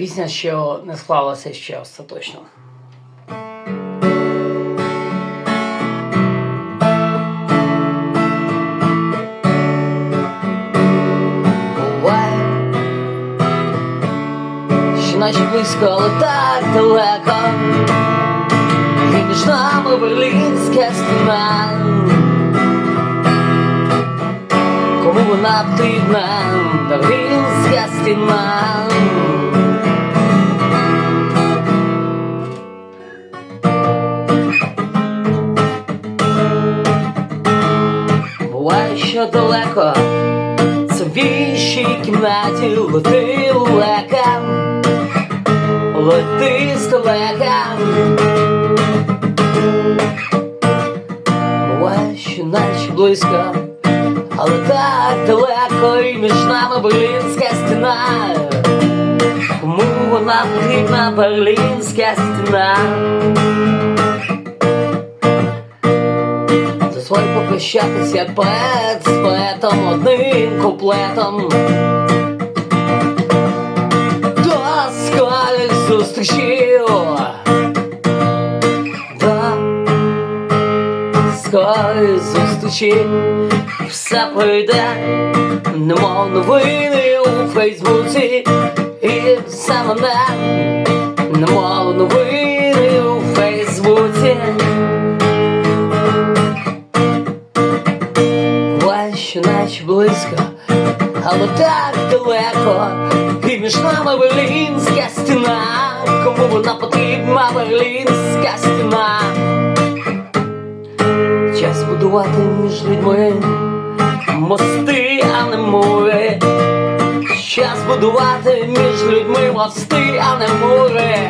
Пісня, що не склалася ще остаточно. Наче близько, але так далеко. І між нами берлінська стіна. Кому вона потрібна, берлінська стіна. Що далеко, це в іншій кімнаті лети лека, лети здалека. Буває, що наче близько, але так далеко і між нами берлінська стіна. Кому вона потрібна берлінська стіна? Дозволь попрощатись як поет з поетом одним куплетом. До скорих зустрічів. До скорої зустрічі все пройде, немов новини у Фейсбуці, і все мене, немов новини але так далеко, і між нами берлінська стіна, кому вона потрібна берлінська стіна. Час будувати між людьми мости, а не мури. Час будувати між людьми мости, а не мури.